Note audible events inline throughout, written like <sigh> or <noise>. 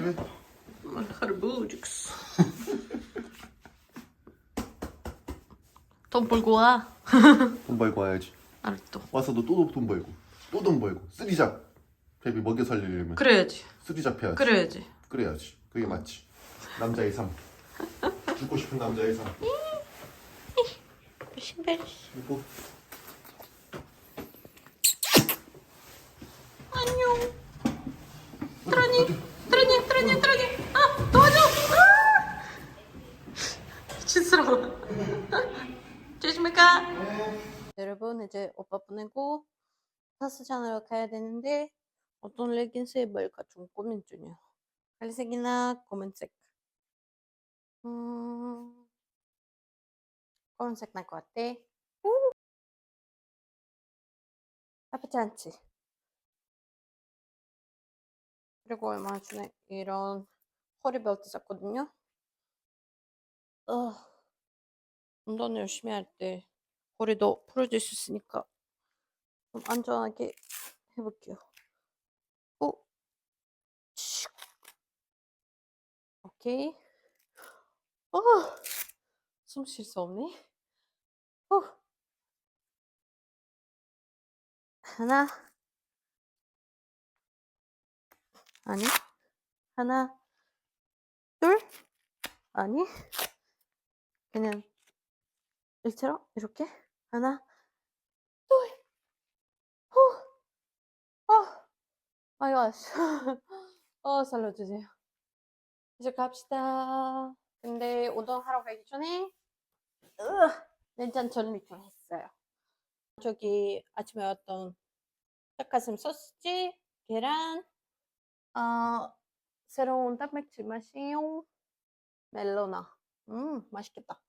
Evet. Harbucux. 돈 벌고 와. <laughs> 돈 벌고 와야지. 알았어. 와서도 또돈 벌고 또 돈 벌고 쓰리잡 베비 먹여 살리려면 그래야지. 쓰리잡 해야지. 그래야지. 그래야지. 그게 맞지. 남자의 삶. 죽고 싶은 남자의 삶. 신발. 그리고 안녕. 트라니, 트라니, 트라니, 트라니. 아, 도와줘. 아! 미친스러워. 조심히 가. 여러분 이제 오빠 보내고 파스잔으로 가야 되는데 어떤 레깅스에 뭘까 좀 고민 중이야. 갈색이나 검은색. 음, 검은색 날 것 같아. 오! 나쁘지 않지? 그리고 얼마 전에 이런 허리벨트 샀거든요. 어, 운동 열심히 할 때 허리도 풀어질 수 있으니까 좀 안전하게 해볼게요. 오, 슉. 오케이. 어, 숨 쉴 수 없네. 후. 하나, 아니, 하나, 둘, 아니, 그냥 일처럼 이렇게 하나, 둘, 후, 어, 마이 갓, <laughs> 어 살려주세요. 이제 갑시다. 근데 운동하러 가기 전에 으, 냉장 정리 좀 했어요. 저기 아침에 왔던 닭가슴 소시지, 계란, 어, 새로운 단백질 맛이요. 멜로나. 음, 맛있겠다.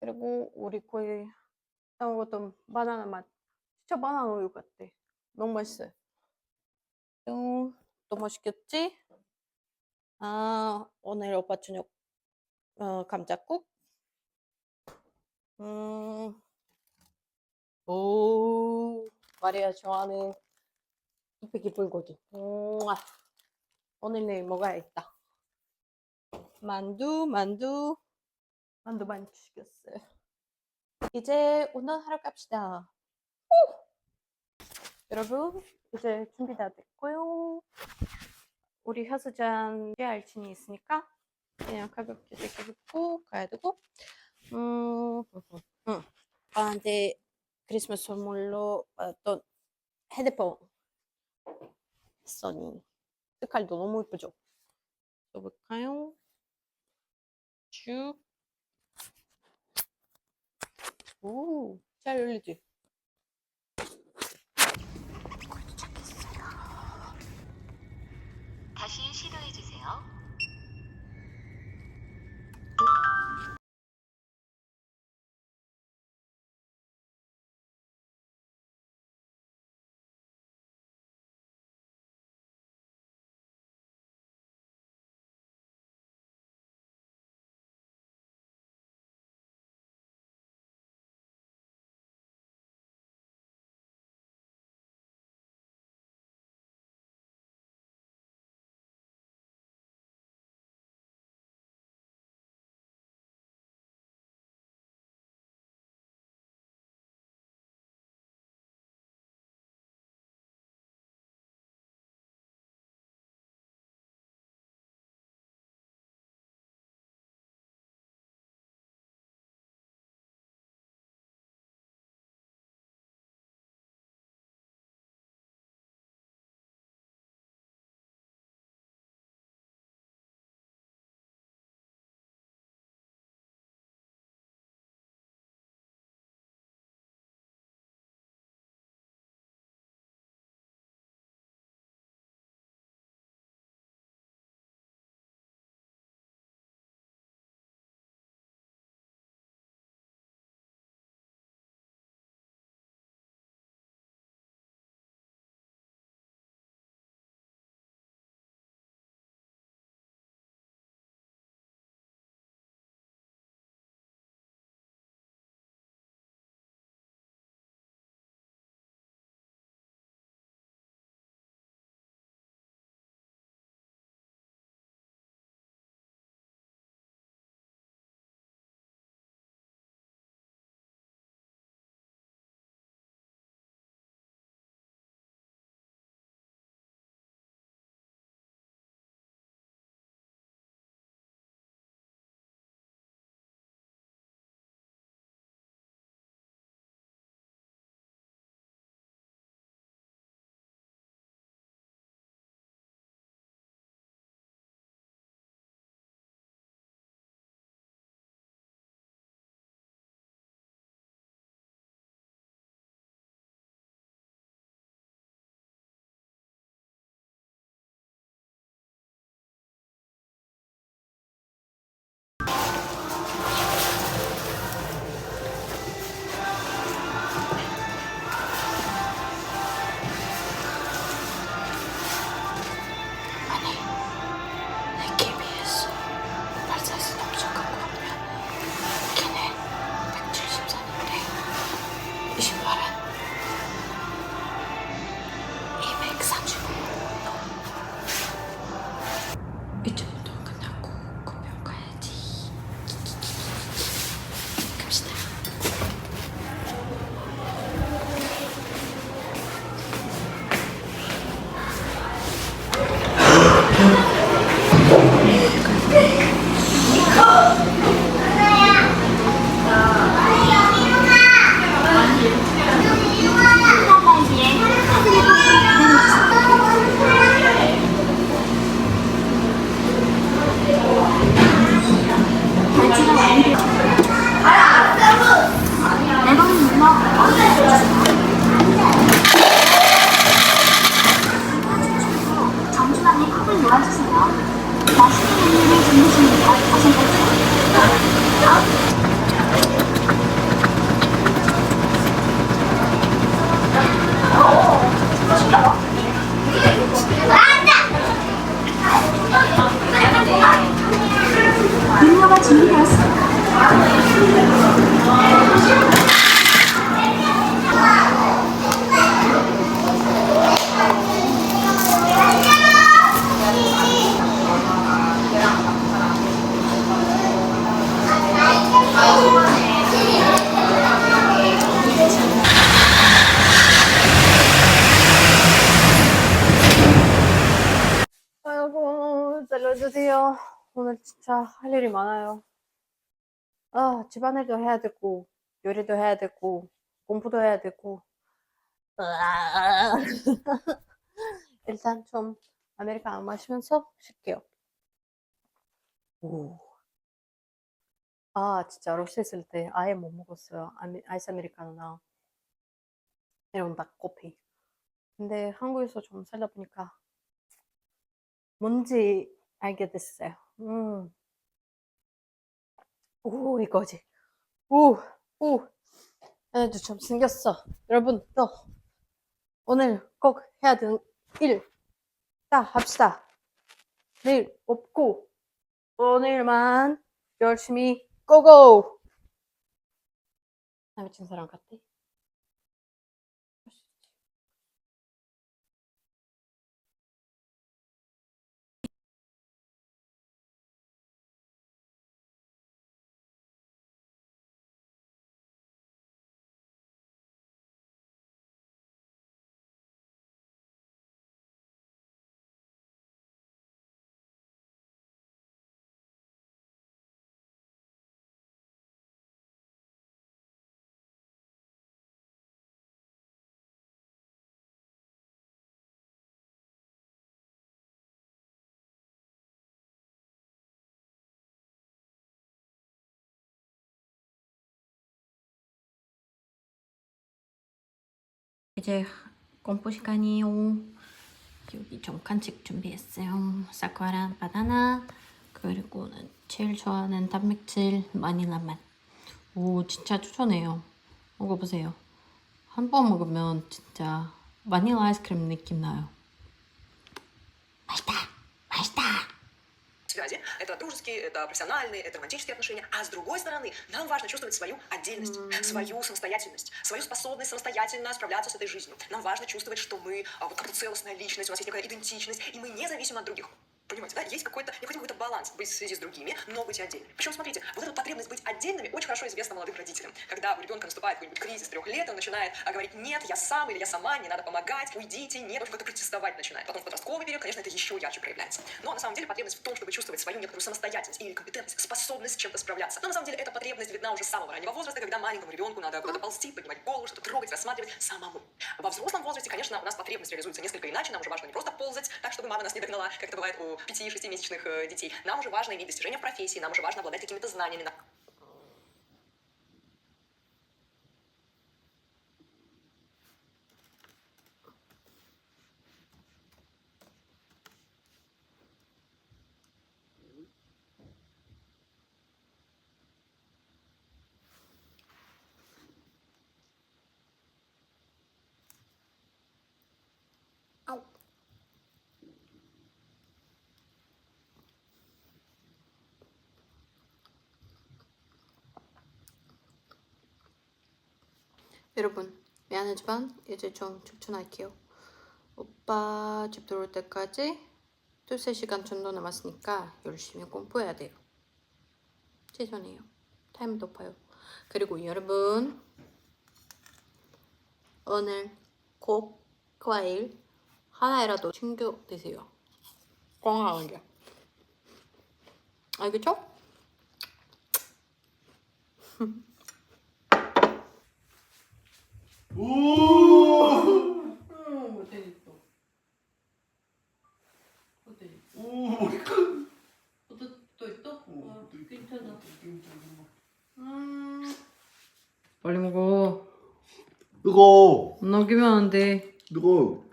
그리고 우리 거의 먹었던 바나나 맛. 진짜 바나나 우유 같아. 너무 맛있어요. 음, 또 맛있겠지? 아, 오늘 오빠 저녁 어, 감자국. 음, 오, 마리아 좋아하는 뚝배기 불고기. 우와. 오늘 내일 먹어야겠다. 만두, 만두, 만두 많이 시켰어요. 이제 운동하러 갑시다. 후! 여러분, 이제 준비 다 됐고요. 우리 혀수잔 알친이 있으니까 그냥 가볍게 제껴놓고 가야 되고, 음, 음. 아한테 크리스마스 선물로 받았던 헤드폰 써니 색깔도 너무 예쁘죠? 써볼까요? 쭉. 오, 잘 열리지? 다시 시도해주세요. 오늘 진짜 할 일이 많아요. 아, 집안일도 해야 되고, 요리도 해야 되고, 공부도 해야 되고. 일단 좀 아메리카노 마시면서 쉴게요. 오. 아, 진짜 러시아 있을 때 아예 못 먹었어요. 아메, 아이스 아메리카노나 이런 낙커피. 근데 한국에서 좀 살다 보니까 뭔지 알게 됐어요. 음. 오, 이거지. 오, 오. 애도 좀 생겼어. 여러분, 또 오늘 꼭 해야 되는 일. 다 합시다. 내일 없고, 오늘만 열심히 고고! 나 미친 사람 같아? 이제 공부 시간이요. 여기 좀 간식 준비했어요. 사쿠라 바나나 그리고는 제일 좋아하는 단백질 마닐라 맛. 오 진짜 추천해요. 먹어보세요. 한 번 먹으면 진짜 바닐라 아이스크림 느낌 나요. 맛있다, 맛있다. Это дружеские, это профессиональные, это романтические отношения. А с другой стороны, нам важно чувствовать свою отдельность, свою самостоятельность, свою способность самостоятельно справляться с этой жизнью. Нам важно чувствовать, что мы а, вот как-то целостная личность, у нас есть некая идентичность, и мы не зависим от других. Понимаете, да? Есть какой-то, необходим какой-то баланс быть в связи с другими, но быть отдельными. Причем, смотрите, вот эта потребность быть отдельными очень хорошо известна молодым родителям. Когда у ребенка наступает какой-нибудь кризис трех лет, он начинает а, говорить, нет, я сам или я сама, не надо помогать, уйдите, нет, он как-то протестовать начинает. Потом в подростковый период, конечно, это еще ярче проявляется. Но на самом деле потребность в том, чтобы чувствовать свою некоторую самостоятельность или компетентность, способность с чем-то справляться. Но на самом деле эта потребность видна уже с самого раннего возраста, когда маленькому ребенку надо куда-то ползти, поднимать голову, что-то трогать, рассматривать самому. Во взрослом возрасте, конечно, у нас потребность реализуется несколько иначе. Нам уже важно не просто ползать так, чтобы мама нас не догнала, как это бывает у 5-6-месячных э, детей. Нам уже важно иметь достижения в профессии, нам уже важно обладать какими-то знаниями. 여러분 미안하지만 이제 좀 추천할게요. 오빠 집 들어올 때까지 두세 시간 정도 남았으니까 열심히 공부해야 돼요. 죄송해요. 타임 높아요. 그리고 여러분 오늘 꼭 과일 하나라도 챙겨 드세요. 건강하게. 알겠죠? <laughs> 오! 음, 못했어. 못했어. 오! 또, 또 있어? 어, 또 있다. 괜찮아. 음. 빨리 먹어. 뜨거! 안 남기면 안 돼. 뜨거!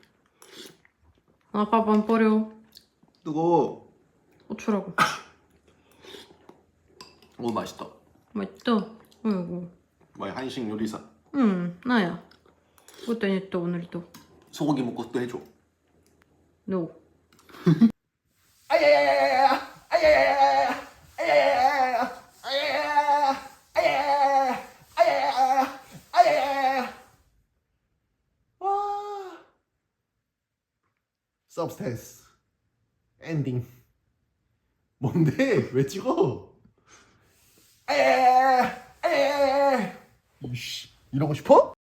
아, 밥안 버려. 뜨거. 어쩌라고. 오 맛있다. 맛있다. 어이구. 뭐야 한식 요리사. 응, 나야. 어떤 했다 오늘도. 소고기 먹고 또 해줘. No. 아야야야야야 아야야야야 아야야야야 아야야야야 아야야야야 아야야야야 아야야야야 와 서브스테이스 엔딩 뭔데 왜 찍어 아야야야야 아야야야야 이씨 이러고 싶어?